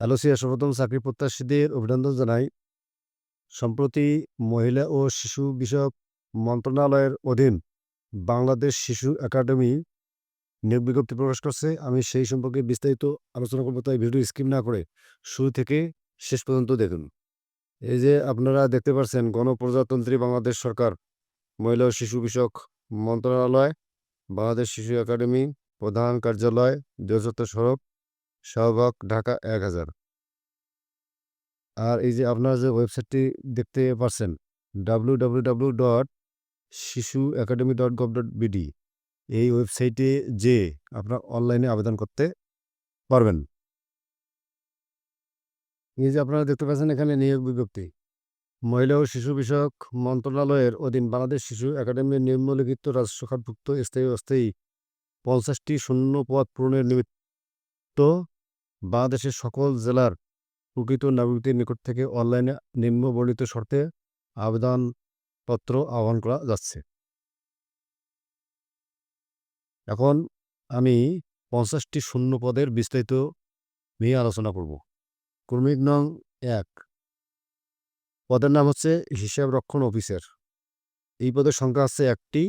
আলোসিয়া সর্বপ্রথম চাকরি প্রত্যাশীদের অভিনন্দন জানাই। সম্প্রতি মহিলা ও শিশু বিষয়ক মন্ত্রণালয়ের অধীন বাংলাদেশ শিশু একাডেমি নিয়োগ বিজ্ঞপ্তি প্রকাশ করছে। আমি সেই সম্পর্কে বিস্তারিত আলোচনা করব, তাই ভিডিও স্কিপ না করে শুরু থেকে শেষ পর্যন্ত দেখুন। এই যে আপনারা দেখতে পাচ্ছেন গণপ্রজাতন্ত্রী বাংলাদেশ সরকার, মহিলা ও শিশু বিষয়ক মন্ত্রণালয়, বাংলাদেশ শিশু একাডেমি প্রধান কার্যালয় দুর্যত্ব সড়ক শাহবাগ ঢাকা এক হাজার। আর এই যে আপনারা যে ওয়েবসাইটটি দেখতে পাচ্ছেন W W W dot Shishu Academy dot gov dot BD এই ওয়েবসাইটে যে আপনার অনলাইনে আবেদন করতে পারবেন। এই যে আপনারা দেখতে পাচ্ছেন এখানে নিয়োগ বিজ্ঞপ্তি। মহিলা ও শিশু বিষয়ক মন্ত্রণালয়ের অধীন বাংলাদেশ শিশু একাডেমির নিম্নলিখিত রাজস্ব খাতভুক্ত স্থায়ী অস্থায়ী পঞ্চাশটি শূন্য পদ পূরণের নিমিত্ত বাংলাদেশের সকল জেলার প্রকৃত নাগরিকদের নিকট থেকে অনলাইনে নিম্ন বর্ণিত শর্তে আবেদনপত্র আহ্বান করা যাচ্ছে। এখন আমি পঞ্চাশটি শূন্য পদের বিস্তারিত নিয়ে আলোচনা করব। ক্রমিক নং এক। পদের নাম হচ্ছে হিসাব রক্ষণ অফিসার। এই পদের সংখ্যা আছে একটি।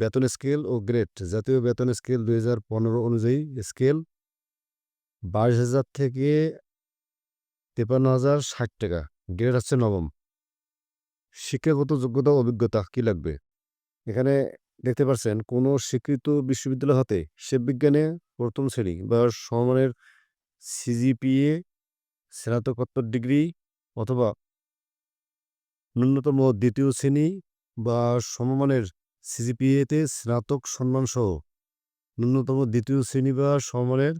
বেতন স্কেল ও গ্রেড। জাতীয় বেতন স্কেল দুই হাজার পনেরো অনুযায়ী স্কেল বাইশ হাজার থেকে তেপান্ন হাজার ষাট টাকা। গ্রেড হচ্ছে নবম। শিক্ষাগত যোগ্যতা অভিজ্ঞতা কি লাগবে? এখানে দেখতে পাচ্ছেন কোনো স্বীকৃত বিশ্ববিদ্যালয় হতে বিজ্ঞানে প্রথম শ্রেণি বা সমমানের সিজিপিএ, স্নাতকোত্তর ডিগ্রি অথবা ন্যূনতম দ্বিতীয় শ্রেণি বা সমমানের সিজিপিএতে স্নাতক সম্মানসহ ন্যূনতম দ্বিতীয় শ্রেণি বা সমমানের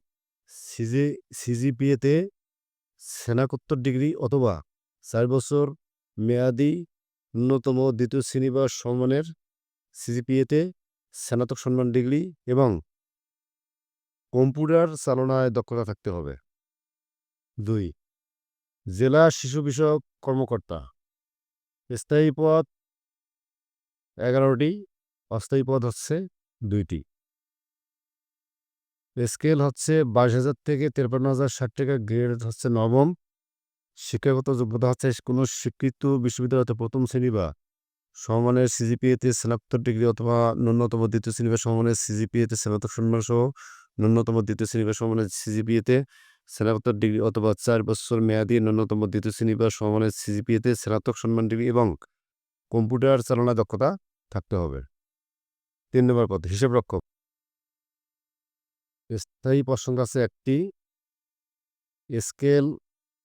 সিজি, সিজিপিএতে স্নাতকোত্তর ডিগ্রি অথবা চার বছর মেয়াদি ন্যূনতম দ্বিতীয় শ্রেণি বা সমমানের সিজিপিএতে স্নাতক সম্মান ডিগ্রি এবং কম্পিউটার চালনায় দক্ষতা থাকতে হবে। দুই, জেলা শিশু বিষয়ক কর্মকর্তা। স্থায়ী পদ এগারোটি, অস্থায়ী পদ হচ্ছে দুইটি। স্কেল হচ্ছে বাইশ হাজার থেকে তেরপান্ন হাজার ষাট টাকা গ্রেড হচ্ছে নবম। শিক্ষাগত যোগ্যতা হচ্ছে কোনো স্বীকৃত বিশ্ববিদ্যালয়তে প্রথম শ্রেণি বা সমমানের সিজিপিএতে স্নাতক ডিগ্রি অথবা ন্যূনতম দ্বিতীয় শ্রেণি বা সমমানের সিজিপিএতে স্নাতক সম্মান সহ ন্যূনতম দ্বিতীয় শ্রেণি বা সমমানের সিজিপিএতে স্নাতক ডিগ্রি অথবা চার বছর মেয়াদি ন্যূনতম দ্বিতীয় শ্রেণি বা সমমানের সিজিপিএতে স্নাতক সম্মান ডিগ্রি এবং কম্পিউটার চালনা দক্ষতা থাকতে হবে। তিন নম্বর পদ, হিসাব রক্ষক। স্থায়ী সংখ্যা আছে একটি। স্কেল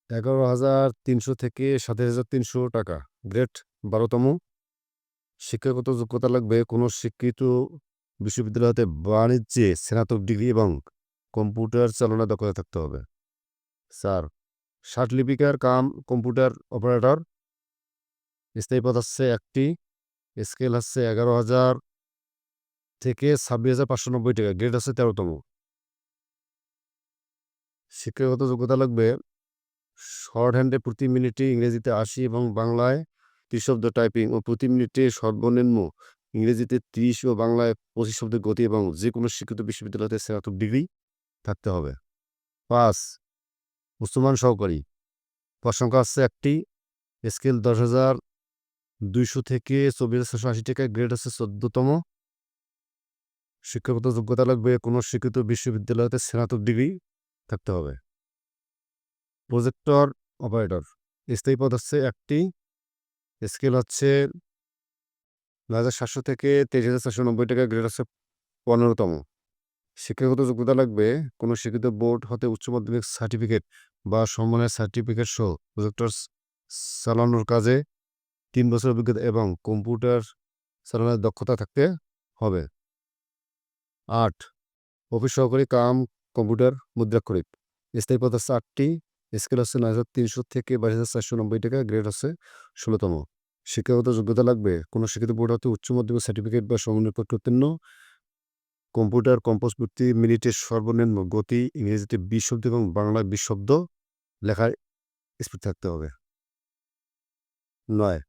এগারো হাজার তিনশো থেকে সাতাশ হাজার তিনশো টাকা, গ্রেড বারোতম। শিক্ষাগত যোগ্যতা লাগবে কোনো স্বীকৃত বিশ্ববিদ্যালয়তে বাণিজ্যে স্নাতক ডিগ্রি এবং কম্পিউটার চালনা দক্ষতা থাকতে হবে। স্যার ষাট লিপিকার কাম কম্পিউটার অপারেটর। স্থায়ী পদ হচ্ছে একটি, স্কেল হচ্ছে এগারো হাজার থেকে ছাব্বিশ হাজার পাঁচশো নব্বই টাকা, গ্রেড হচ্ছে তেরোতম। শিক্ষাগত যোগ্যতা লাগবে শর্ট হ্যান্ডে প্রতি মিনিটে ইংরেজিতে আশি এবং বাংলায় ত্রিশ শব্দ টাইপিং ও প্রতি মিনিটে সর্বনিম্ন ইংরেজিতে ত্রিশ ও বাংলায় পঁচিশ শব্দের গতি এবং যে কোনো শিক্ষিত বিশ্ববিদ্যালয়তে স্নাতক ডিগ্রি থাকতে হবে। পাঁচ মুসলমান সহকারী। পদ সংখ্যা হচ্ছে একটি স্কেল দশ হাজার দুইশো থেকে চব্বিশ হাজার ছশো আশি টাকা গ্রেড হচ্ছে চোদ্দতম। শিক্ষাগত যোগ্যতা লাগবে কোনো শিক্ষিত বিশ্ববিদ্যালয়তে স্নাতক ডিগ্রি থাকতে হবে। প্রজেক্টর অপারেটর স্থায়ী পদ হচ্ছে একটি স্কেল হচ্ছে নয় হাজার সাতশো থেকে তেইশ হাজার চারশো নব্বই টাকা গ্রেড হচ্ছে পনেরোতম। শিক্ষাগত যোগ্যতা লাগবে, কোনো শিক্ষিত বোর্ড হতে উচ্চ মাধ্যমিক সার্টিফিকেট বা সম্মানের সার্টিফিকেট সহ প্রজেক্টর চালানোর কাজে তিন বছর অভিজ্ঞতা এবং কম্পিউটার চালানোর দক্ষতা থাকতে হবে। আট, অফিস সহকারী কাম কম্পিউটার মুদ্রাক্ষরিক স্থায়ী পদ হচ্ছে আটটি, স্কেল হচ্ছে নয় হাজার তিনশো থেকে বাইশ হাজার চারশো নব্বই টাকা, গ্রেড হচ্ছে ষোলোতম। শিক্ষাগত যোগ্যতা লাগবে। কোনো শিক্ষিত বোর্ড হতে উচ্চ মাধ্যমিক সার্টিফিকেট বা সমন্বয় পত্র উত্তীর্ণ। কম্পিউটার কম্পোজ প্রতি মিনিটে সর্বনিম্ন গতি, ইংরেজিতে বিশ শব্দ এবং বাংলায় বিশ শব্দ লেখার স্পিড থাকতে হবে। নয়,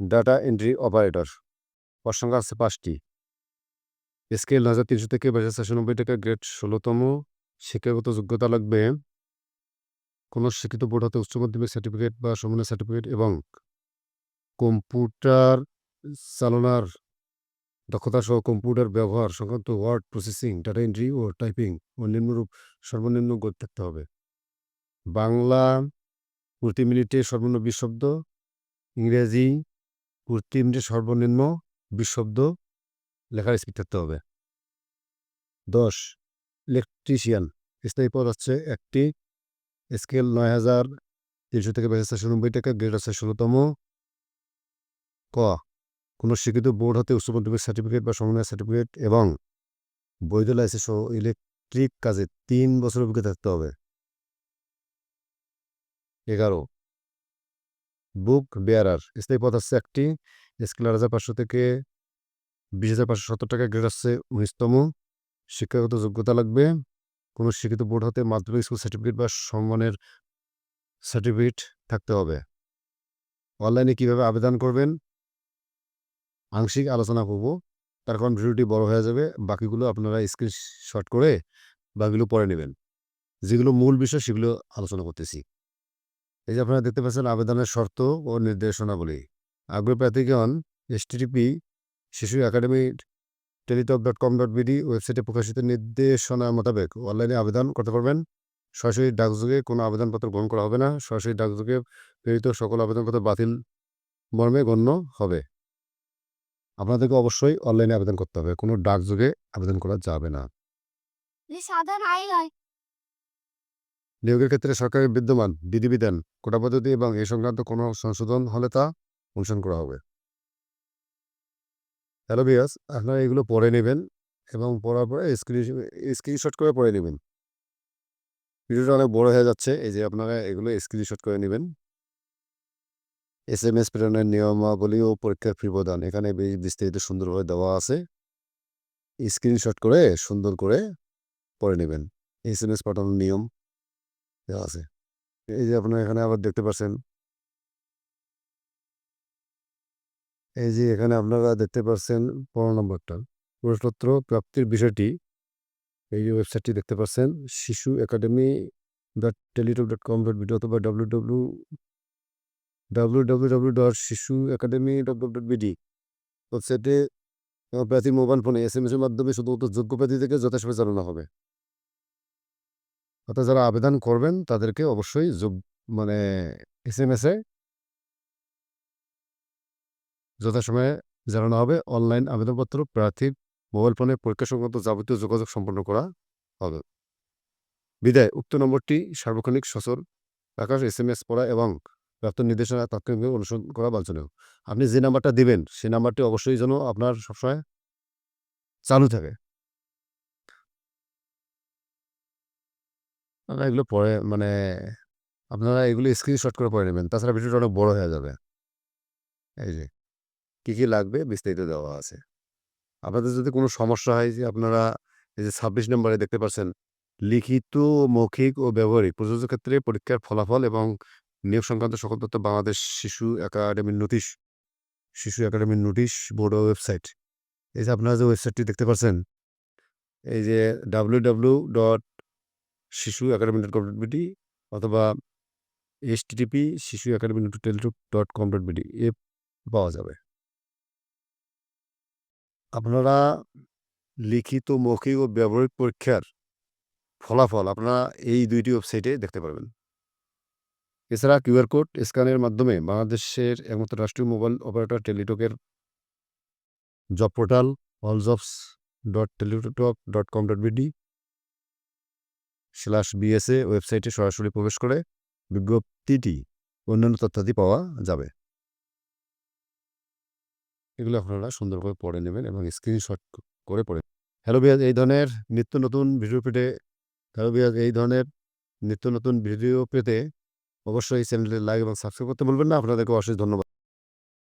ডাটা এন্ট্রি অপারেটর। সংখ্যা আছে পাঁচটি। স্কেল নয় হাজার তিনশো থেকে বাইশ হাজার টাকা গ্রেড ষোলোতম। শিক্ষাগত যোগ্যতা লাগবে কোনো শিক্ষিত বোর্ড হতে উচ্চ মাধ্যমিক সার্টিফিকেট বা সমন্বয় সার্টিফিকেট এবং কম্পিউটার চালনার দক্ষতা সহ কম্পিউটার ব্যবহার সংক্রান্ত ওয়ার্ড প্রসেসিং ডাটা এন্ট্রি ও টাইপিং ও নিম্নরূপ সর্বনিম্ন গতি থাকতে হবে। বাংলা প্রতি মিনিটে সর্বনিম্ন বিশ শব্দ, ইংরেজি প্রতি মিনিটে সর্বনিম্ন বিশ শব্দ লেখার স্পিড থাকতে হবে দশ ইলেকট্রিশিয়ান স্থায়ী পদ হচ্ছে একটি স্কেল নয় হাজার তিনশো থেকে বাইশ হাজার নব্বই টাকা গ্রেড আছে ষোলোতম ক কোনো স্বীকৃত বোর্ড হতে উচ্চ মাধ্যমিক সার্টিফিকেট বা সমন্বয় সার্টিফিকেট এবং বৈধ লাইসেন্স ইলেকট্রিক কাজে তিন বছর অভিজ্ঞতা থাকতে হবে এগারো বুক বেয়ারার স্থায়ী পদ হচ্ছে একটি স্কেল আট হাজার পাঁচশো থেকে বিশ হাজার পাঁচশো সত্তর টাকা গ্রেড আসছে, উনিশতম। শিক্ষাগত যোগ্যতা লাগবে। কোনো শিক্ষিত বোর্ড হতে মাধ্যমিক স্কুল সার্টিফিকেট বা সম্মানের সার্টিফিকেট থাকতে হবে। অনলাইনে কীভাবে আবেদন করবেন? আংশিক আলোচনা করব। তার কারণ ভিডিওটি বড় হয়ে যাবে। বাকিগুলো আপনারা স্ক্রিনশট করে বাকিগুলো পরে নেবেন। যেগুলো মূল বিষয় সেগুলো আলোচনা করতেছি। এই যে আপনারা দেখতে পাচ্ছেন, আবেদনের শর্ত ও নির্দেশনাবলী। আগ্রহী প্রার্থীগণ STP Shishu Academy Teletalk dot com dot BD ওয়েবসাইটে প্রকাশিত নির্দেশনা মোতাবেক অনলাইনে আবেদন করতে পারবেন। সরাসরি ডাকযোগে কোনো আবেদনপত্র গ্রহণ করা হবে না। সরাসরি ডাকযোগে প্রেরিত সকল আবেদনপত্র বাতিল মর্মে গণ্য হবে। আপনাদেরকে অবশ্যই অনলাইনে আবেদন করতে হবে। কোনো ডাকযোগে আবেদন করা যাবে না। নিয়োগের ক্ষেত্রে সরকারের বিদ্যমান বিধিবিধান কোটা পদ্ধতি এবং এই সংক্রান্ত কোনো সংশোধন হলে তা অনুসরণ করা হবে। হ্যালো বিয়াস আপনারা এগুলো পড়ে নেবেন এবং পড়ার পরে স্ক্রিন স্ক্রিনশট করে পড়ে নেবেন। ভিডিওটা অনেক বড় হয়ে যাচ্ছে, এই যে আপনারা এগুলো স্ক্রিনশট করে নেবেন। এস এম এস প্রেরণের নিয়মাবলী ও পরীক্ষার ফি প্রদান এখানে বেশ বিস্তারিত সুন্দরভাবে দেওয়া আছে। স্ক্রিনশট করে, সুন্দর করে পড়ে নেবেন। এস এম এস পাঠানোর নিয়ম দেওয়া আছে। এই যে আপনারা এখানে আবার দেখতে পাচ্ছেন এই যে এখানে আপনারা দেখতে পাচ্ছেন পনেরো নম্বরটা। প্রশ্নপত্র প্রাপ্তির বিষয়টি, এই যে ওয়েবসাইটটি দেখতে পাচ্ছেন Shishu Academy dot Teletalk dot com dot BD অথবা W W W W W dot Shishu Academy dot gov dot BD ওয়েবসাইটে প্রার্থী মোবাইল ফোনে এস এম এস এর মাধ্যমে শুধুমাত্র যোগ্য প্রার্থী থেকে যথাসময়ে জানানো হবে। অর্থাৎ যারা আবেদন করবেন তাদেরকে অবশ্যই যোগ মানে এস এম এসে যথাসময়ে জানানো হবে। অনলাইন আবেদনপত্র, প্রার্থীর মোবাইল ফোনে পরীক্ষা সংক্রান্ত যাবতীয় যোগাযোগ সম্পন্ন করা হবে। বিদায়। উক্ত নম্বরটি সার্বক্ষণিক, সচল, আকাশ, এস এম এস পড়া এবং প্রাপ্ত নির্দেশনা তাৎক্ষণিকভাবে অনুসরণ করা বাঞ্ছনীয়। আপনি যে নাম্বারটা দিবেন সেই নাম্বারটি অবশ্যই যেন আপনার সবসময় চালু থাকে। এগুলো পরে মানে আপনারা এগুলো স্ক্রিনশট করে পড়ে নেবেন। তাছাড়া ভিডিওটা অনেক বড় হয়ে যাবে। এই যে। কী কী লাগবে বিস্তারিত দেওয়া আছে। আপনাদের যদি কোনো সমস্যা হয় যে আপনারা এই যে ছাব্বিশ নম্বরে দেখতে পাচ্ছেন, লিখিত, মৌখিক ও ব্যবহারিক প্রযোজ্য ক্ষেত্রে পরীক্ষার ফলাফল এবং নিয়োগ সংক্রান্ত সকল তথ্য বাংলাদেশ শিশু একাডেমির নোটিশ, শিশু একাডেমির নোটিশ বোর্ড ওয়েবসাইট। এই যে আপনারা যে ওয়েবসাইটটি দেখতে পাচ্ছেন, এই যে W W dot Shishu Academy dot com dot BD অথবা HTTP Shishu Academy dot com dot BD এ পাওয়া যাবে। আপনারা লিখিত মৌখিক ও ব্যবহারিক পরীক্ষার ফলাফল আপনারা এই দুইটি ওয়েবসাইটে দেখতে পারবেন। এছাড়া কিউআর কোড স্ক্যানের মাধ্যমে বাংলাদেশের একমাত্র রাষ্ট্রীয় mobile operator টেলিটকের job portal all jobs dot Teletalk dot com dot BD slash BSA ওয়েবসাইটে সরাসরি প্রবেশ করে বিজ্ঞপ্তিটি অন্যান্য তথ্যাদি পাওয়া যাবে। এগুলো আপনারা সুন্দরভাবে পড়ে নেবেন এবং স্ক্রিনশট করে পড়ে হ্যালো বিয়াজ, এই ধরনের নিত্য নতুন ভিডিও পেতে হ্যালো বিয়াজ, এই ধরনের নিত্য নতুন ভিডিও পেতে অবশ্যই চ্যানেলটি লাইক এবং সাবস্ক্রাইব করতে বলবেন না। আপনাদেরকে অশেষ ধন্যবাদ।